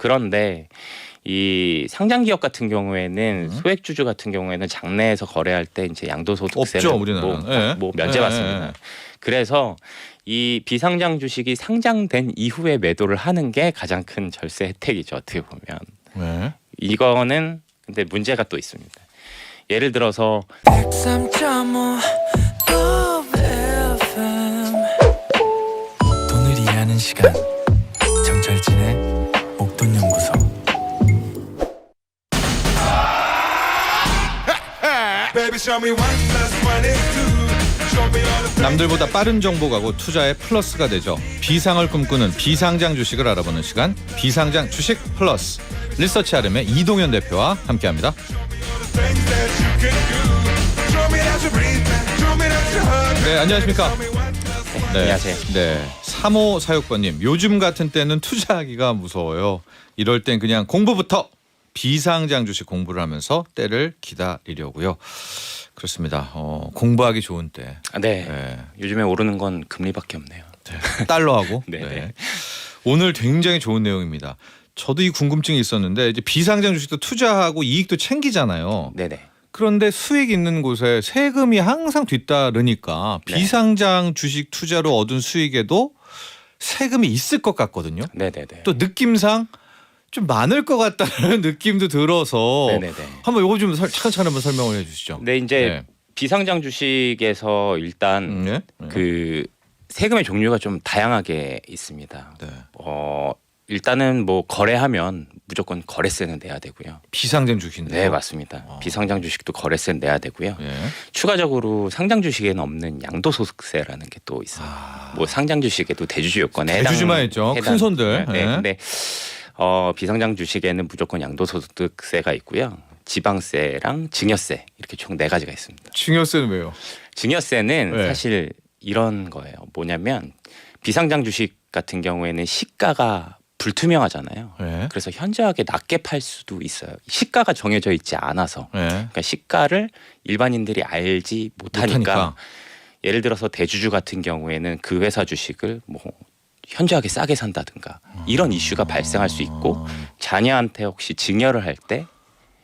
그런데 이 상장 기업 같은 경우에는 음. 소액 주주 같은 경우에는 장내에서 거래할 때 이제 양도소득세를 없죠, 우리나라는. 뭐, 예. 뭐 면제 예, 받습니다. 예. 그래서 이 비상장 주식이 상장된 이후에 매도를 하는 게 가장 큰 절세 혜택이죠. 어떻게 보면 네. 이거는 근데 문제가 또 있습니다. 예를 들어서 103.5 FM 돈을 이해하는 시간 남들보다 빠른 정보 가고 투자의 플러스가 되죠. 비상을 꿈꾸는 비상장 주식을 알아보는 시간 비상장 주식 플러스 리서치 아름의 이동현 대표와 함께합니다. 네 안녕하십니까. 네. 안녕하세요. 네. 3호 사육번님 요즘 같은 때는 투자하기가 무서워요. 이럴 땐 그냥 공부부터 비상장 주식 공부를 하면서 때를 기다리려고요. 그렇습니다. 어, 공부하기 좋은 때. 아, 네. 네. 요즘에 오르는 건 금리밖에 없네요. 달러하고. 네, 네. 오늘 굉장히 좋은 내용입니다. 저도 이 궁금증이 있었는데 이제 비상장 주식도 투자하고 이익도 챙기잖아요. 네네. 그런데 수익 있는 곳에 세금이 항상 뒤따르니까 네. 비상장 주식 투자로 얻은 수익에도 세금이 있을 것 같거든요. 네네네. 또 느낌상 좀 많을 것 같다는 느낌도 들어서 네네네. 한번 요거 좀 설- 차근차근 한번 설명을 해주시죠. 근데 이제 비상장 주식에서 일단 음, 네. 네. 그 세금의 종류가 좀 다양하게 있습니다. 네. 어 일단은 뭐 거래하면 무조건 거래세는 내야 되고요. 비상장 주식인데. 네 맞습니다. 어. 비상장 주식도 거래세 는 내야 되고요. 예. 추가적으로 상장 주식에는 없는 양도소득세라는 게 또 있어요. 아, 뭐 상장 주식에도 대주주 요건에 해당 대주주만 있죠. 큰 손들. 네. 예. 근데 어 비상장 주식에는 무조건 양도소득세가 있고요. 지방세랑 증여세 이렇게 총 네 가지가 있습니다. 증여세는 왜요? 증여세는 네. 사실 이런 거예요. 뭐냐면 비상장 주식 같은 경우에는 시가가 불투명하잖아요. 예. 그래서 현저하게 낮게 팔 수도 있어요. 시가가 정해져 있지 않아서. 예. 그러니까 시가를 일반인들이 알지 못하니까, 못하니까. 예를 들어서 대주주 같은 경우에는 그 회사 주식을 뭐 현저하게 싸게 산다든가 이런 이슈가 발생할 수 있고 자녀한테 혹시 증여를 할 때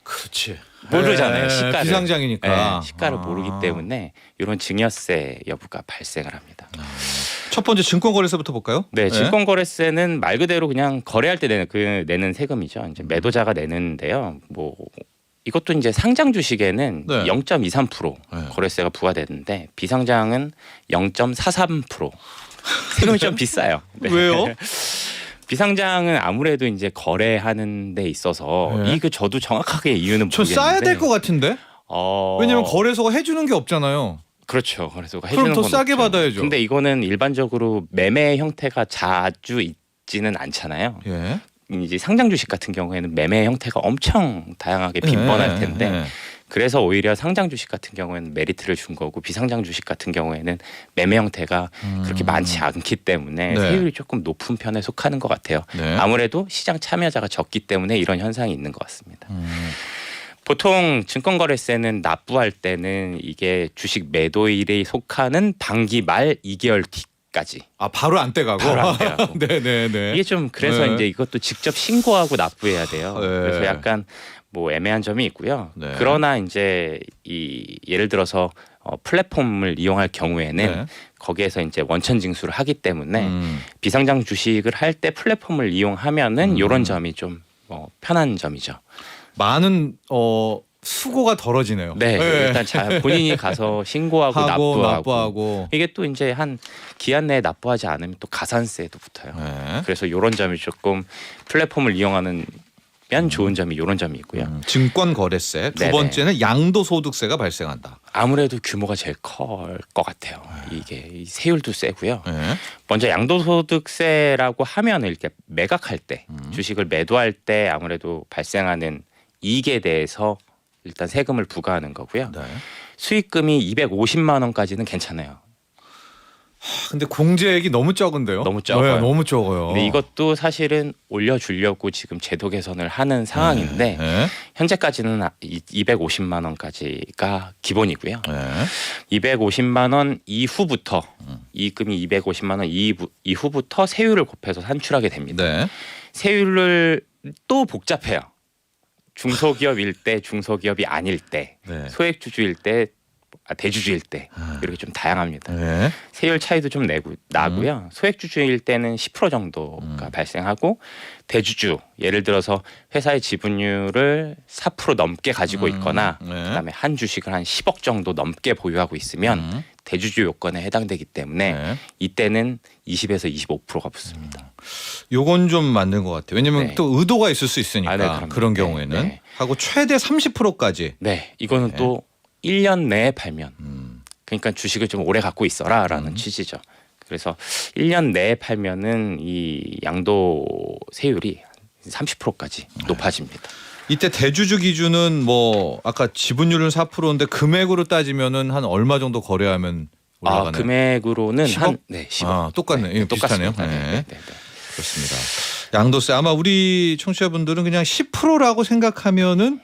그렇지. 모르잖아요 예, 시가를 비상장이니까. 네, 시가를 아. 모르기 때문에 이런 증여세 여부가 발생을 합니다. 첫 번째 증권거래세부터 볼까요? 네, 예. 증권거래세는 말 그대로 그냥 거래할 때 내는 그 내는 세금이죠. 이제 매도자가 내는데요. 뭐 이것도 이제 상장 주식에는 네. 0.23% 네. 거래세가 부과되는데 비상장은 0.43% 세금이 좀 비싸요. 네. 왜요? 비상장은 아무래도 이제 거래하는 데 있어서 네. 이그 저도 정확하게 이유는 저 모르겠는데 싸야 될 것 같은데. 어... 왜냐면 거래소가 해주는 게 없잖아요. 그렇죠. 거래소가 그럼 해주는 더건 싸게 없죠. 받아야죠. 근데 이거는 일반적으로 매매 형태가 자주 있지는 않잖아요. 예. 이제 상장 주식 같은 경우에는 매매 형태가 엄청 다양하게 빈번할 예, 텐데 예. 그래서 오히려 상장 주식 같은 경우에는 메리트를 준 거고 비상장 주식 같은 경우에는 매매 형태가 그렇게 많지 않기 때문에 음. 네. 세율이 조금 높은 편에 속하는 것 같아요. 네. 아무래도 시장 참여자가 적기 때문에 이런 현상이 있는 것 같습니다. 음. 보통 증권거래세는 납부할 때는 이게 주식 매도일에 속하는 반기 말 2개월 뒤까지 아 바로 안 떼가고. 바로 안 떼가고. 네네네. 이게 좀 그래서 네. 이제 이것도 직접 신고하고 납부해야 돼요. 네. 그래서 약간 뭐 애매한 점이 있고요. 네. 그러나 이제 이 예를 들어서 어, 플랫폼을 이용할 경우에는 네. 거기에서 이제 원천 징수를 하기 때문에 음. 비상장 주식을 할 때 플랫폼을 이용하면은 음. 이런 점이 좀 어, 편한 점이죠. 많은 어 수고가 덜어지네요. 네, 예. 일단 자, 본인이 가서 신고하고 하고 납부하고, 납부하고. 이게 또 이제 한 기한 내에 납부하지 않으면 또 가산세도 붙어요. 네. 그래서 이런 점이 조금 플랫폼을 이용하는 면 좋은 점이 이런 점이 있고요. 음, 증권 거래세 두 네네. 번째는 양도소득세가 발생한다. 아무래도 규모가 제일 클 것 같아요. 이게 이 세율도 세고요. 네. 먼저 양도소득세라고 하면 이렇게 매각할 때 음. 주식을 매도할 때 아무래도 발생하는 이익에 대해서 일단 세금을 부과하는 거고요. 네. 수익금이 250만 원까지는 괜찮아요. 근데 공제액이 너무 적은데요? 너무 적어요. 네, 너무 적어요. 근데 이것도 사실은 올려주려고 지금 제도 개선을 하는 상황인데 네. 현재까지는 아- 이- 250만 원까지가 기본이고요. 네. 250만 원 이후부터 음. 이익금이 250만 원 이후, 이후 부터 세율을 곱해서 산출하게 됩니다. 네. 세율을 또 복잡해요. 중소기업일 때, 중소기업이 아닐 때, 네. 소액주주일 때, 아, 대주주일 때 이렇게 좀 다양합니다. 네. 세율 차이도 좀 내고 나고요. 음. 소액주주일 때는 10% 정도가 발생하고 대주주 예를 들어서 회사의 지분율을 4% 넘게 가지고 있거나 네. 그다음에 한 주식을 한 10억 정도 넘게 보유하고 있으면 음. 대주주 요건에 해당되기 때문에 네. 이때는 20에서 25%가 붙습니다. 요건 좀 맞는 것 같아요. 왜냐면 네. 또 의도가 있을 수 있으니까 아, 네, 그럼요. 그런 네, 경우에는 네. 하고 최대 30%까지. 네, 이거는 네. 또 1년 내에 팔면 음. 그러니까 주식을 좀 오래 갖고 있어라라는 취지죠. 그래서 1년 내에 팔면은 이 양도 세율이 30%까지 네. 높아집니다. 이때 대주주 기준은 뭐 아까 지분율은 4%인데 금액으로 따지면은 한 얼마 정도 거래하면 아, 올라가나요? 금액으로는 10억? 한 네, 10억. 아, 똑같네. 예, 비슷하네요. 똑같습니다. 네. 네, 네, 네. 그렇습니다. 양도세 아마 우리 청취자분들은 그냥 10%라고 생각하면은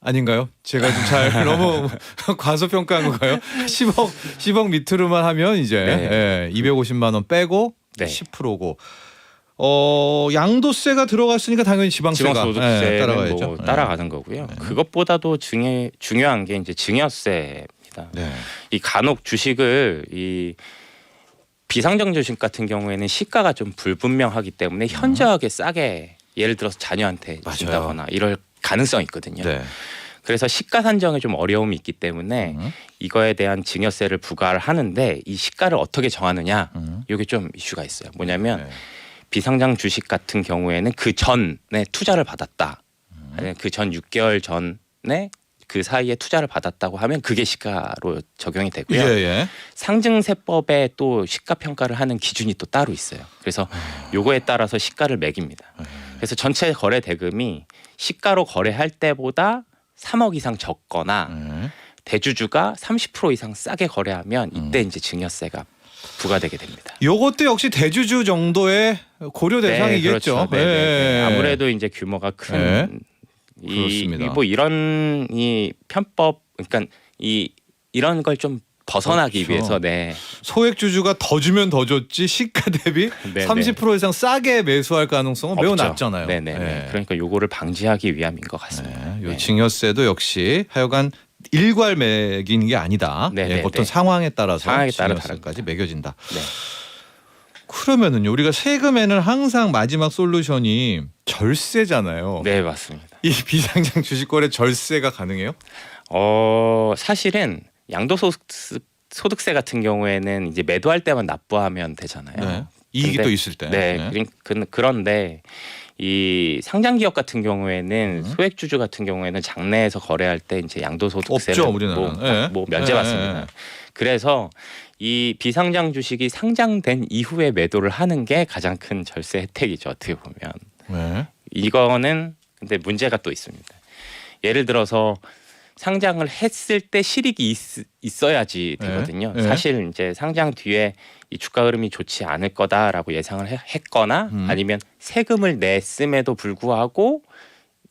아닌가요? 제가 좀 잘 너무 과소평가한 건가요? 10억 10억 밑으로만 하면 이제 네. 예, 250만 원 빼고 네. 10%고 어 양도세가 들어갔으니까 당연히 지방세가 지방소득세는 예, 따라가야죠. 뭐 예. 따라가는 거고요. 그것보다도 중요 중요한 게 이제 증여세입니다. 네. 이 간혹 주식을 이 비상정 주식 같은 경우에는 시가가 좀 불분명하기 때문에 현저하게 싸게 예를 들어서 자녀한테 맞아요. 준다거나 이럴 가능성이 있거든요. 네. 그래서 시가 산정에 좀 어려움이 있기 때문에 음. 이거에 대한 증여세를 부과를 하는데 이 시가를 어떻게 정하느냐 음. 이게 좀 이슈가 있어요. 뭐냐면 네. 비상장 주식 같은 경우에는 그 전에 투자를 받았다. 음. 그전 6개월 전에 그 사이에 투자를 받았다고 하면 그게 시가로 적용이 되고요. 예, 예. 상증세법에 또 시가 평가를 하는 기준이 또 따로 있어요. 그래서 아. 요거에 따라서 시가를 매깁니다. 네. 그래서 전체 거래 대금이 시가로 거래할 때보다 3억 이상 적거나 네. 대주주가 30% 이상 싸게 거래하면 이때 음. 이제 증여세가 부과되게 됩니다. 요것도 역시 대주주 정도의 고려 대상이겠죠. 그렇죠. 네, 네, 네. 예. 아무래도 이제 규모가 큰 네. 이, 그렇습니다. 이 뭐 이런 이 편법 그러니까 이 이런 걸좀 벗어나기 그렇죠. 위해서 네. 소액 주주가 더 주면 더 줬지 시가 대비 네, 30% 이상 싸게 매수할 가능성은 매우 없죠. 낮잖아요. 네네. 네. 네. 그러니까 요거를 방지하기 위함인 것 같습니다. 네, 요 네. 증여세도 역시 하여간 일괄 매기는 게 아니다. 네, 예, 네, 어떤 네. 상황에 따라서 상황에 따라 증여세까지 매겨진다. 네. 그러면은요 우리가 세금에는 항상 마지막 솔루션이 절세잖아요. 네 맞습니다. 이 비상장 주식거래 절세가 가능해요? 어 사실은 양도소득 소득세 같은 경우에는 이제 매도할 때만 납부하면 되잖아요. 네. 이익이 근데- 또 있을 때. 네. 그린- 그- 그런데 이 상장 기업 같은 경우에는 음. 소액 주주 같은 경우에는 장내에서 거래할 때 이제 양도소득세를 없죠. 뭐, 예. 뭐 면제받습니다. 예. 그래서 이 비상장 주식이 상장된 이후에 매도를 하는 게 가장 큰 절세 혜택이죠. 어떻게 보면 네. 이거는 근데 문제가 또 있습니다. 예를 들어서 상장을 했을 때 실익이 있, 어야지 네. 되거든요. 네. 사실 이제 상장 뒤에 이 주가 흐름이 좋지 않을 거다라고 예상을 해- 했거나 음. 아니면 세금을 냈음에도 불구하고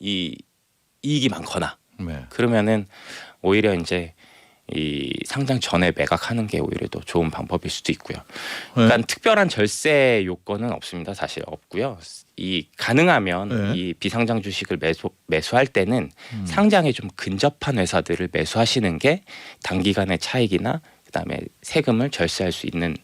이 이익이 많거나 네. 그러면은 오히려 이제 이 상장 전에 매각하는 게 오히려 더 좋은 방법일 수도 있고요. 그러니까 특별한 절세 요건은 없습니다. 사실 없고요. 이 가능하면 네. 이 비상장 주식을 매수 매수할 때는 음. 상장에 좀 근접한 회사들을 매수하시는 게 단기간의 차익이나 그다음에 세금을 절세할 수 있는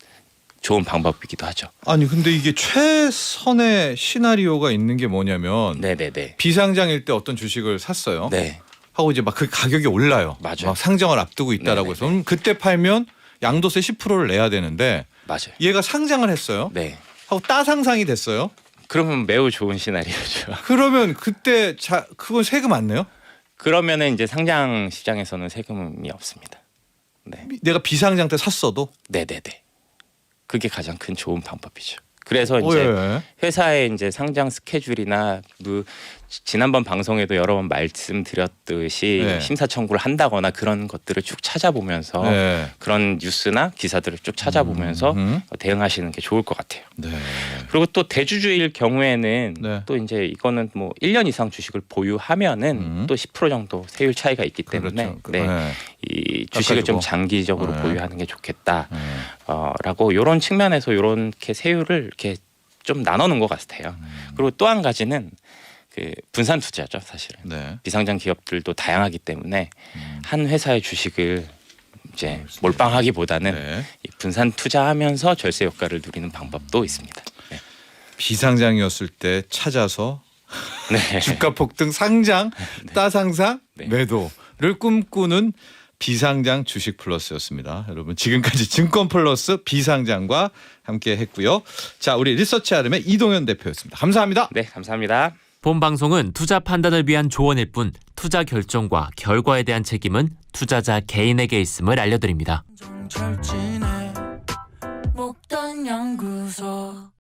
좋은 방법이기도 하죠. 아니 근데 이게 최선의 시나리오가 있는 게 뭐냐면 네네네. 비상장일 때 어떤 주식을 샀어요. 네 하고 이제 막 그 가격이 올라요. 맞아요. 막 상장을 앞두고 있다라고 네네네. 해서 그럼 그때 팔면 양도세 10%를 내야 되는데 맞아요. 얘가 상장을 했어요. 네. 하고 따상상이 됐어요. 그러면 매우 좋은 시나리오죠. 그러면 그때 자 그건 세금 안 내요? 그러면은 이제 상장 시장에서는 세금이 없습니다. 네. 내가 비상장 때 샀어도. 네네네. 그게 가장 큰 좋은 방법이죠. 그래서 어, 이제 예. 회사의 이제 상장 스케줄이나 뭐 지- 지난번 방송에도 여러 번 말씀드렸듯이 네. 심사 청구를 한다거나 그런 것들을 쭉 찾아보면서 네. 그런 뉴스나 기사들을 쭉 찾아보면서 음. 대응하시는 게 좋을 것 같아요. 네. 그리고 또 대주주일 경우에는 네. 또 이제 이거는 뭐 1년 이상 주식을 보유하면은 음. 또10% 정도 세율 차이가 있기 때문에 그렇죠. 네. 네. 이 주식을 좀. 장기적으로 네. 보유하는 게 좋겠다. 네. 어, 라고 이런 측면에서 이렇게 세율을 이렇게 좀 나눠 놓은 것 같아요. 음. 그리고 또 한 가지는 그 분산 투자죠, 사실은. 네. 비상장 기업들도 다양하기 때문에 음. 한 회사의 주식을 이제 몰빵하기보다는 네. 이 분산 투자하면서 절세 효과를 누리는 방법도 있습니다. 네. 비상장이었을 때 찾아서 네. 주가 폭등 상장 따상상 네. 매도를 꿈꾸는 비상장 주식 플러스였습니다. 여러분 지금까지 증권 플러스 비상장과 함께 했고요. 자, 우리 리서치 아름의 이동현 대표였습니다. 감사합니다. 네, 감사합니다. 본 방송은 투자 판단을 위한 조언일 뿐 투자 결정과 결과에 대한 책임은 투자자 개인에게 있음을 알려드립니다.